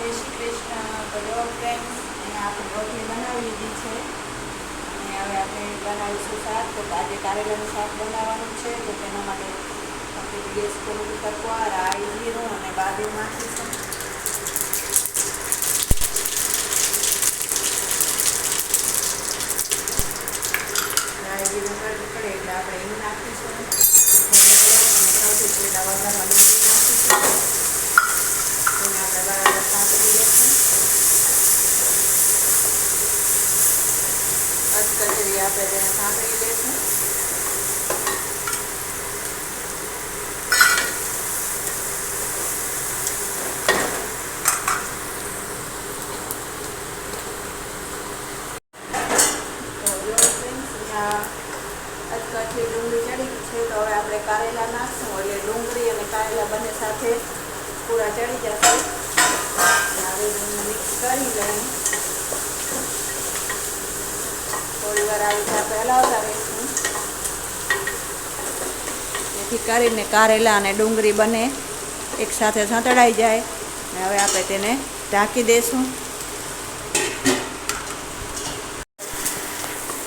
જય શ્રી કૃષ્ણ, તો ફ્રેન્ડ્સ અહીંયા આપણે રોટલી બનાવી લીધી છે. અને હવે આપણે બનાવીશું શાક. તો આજે કારેલાનું શાક બનાવવાનું છે. તો તેના માટે આપણે ગેસ પર તકવા, રાઈ જીરું અને બાજુ નાખીશું. રાઈ જીરું પડે એટલે આપણે હિંગ નાખીશું અને સૌથી પહેલાં વઘારમાં ડુંગળી નાખીશું તેને આપણે બરાબર સાંતળી લઈશું અધકચરી આપણે તેને સાંતળી લઈશું અહીંયા ડુંગળી ચડી છે, તો હવે આપણે કારેલા નાખશું. એટલે ડુંગળી અને કારેલા બંને સાથે પૂરા ચડી જશે. મિક્સ કરી લઈએ થોડી વાર કરીને કારેલા અને ડુંગળી બંને એકસાથે સંતળાઈ જાય. ને હવે આપણે તેને ઢાંકી દઈશું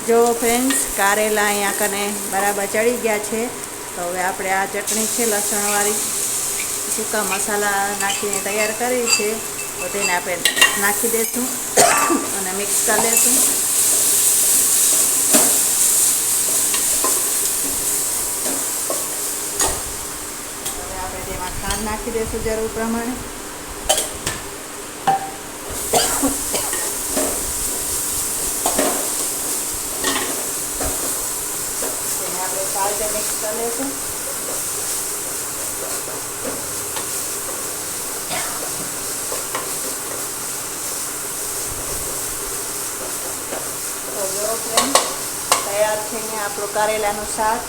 જો ફ્રેન્ડ્સ, કારેલા અહીંયા કને બરાબર ચડી ગયા છે, તો હવે આપણે આ ચટણી છે, લસણવાળી. સૂકા મસાલા નાખીને તૈયાર કરી છે. તો તેને આપણે નાખી દઈશું અને મિક્સ કરી લઈશું હવે આપણે તેમાં ખાંડ નાખી દેશું જરૂર પ્રમાણે. આપણે સારી મિક્સ કરી લઈશું તો જો તૈયાર થઈને આપણું કારેલાનું શાક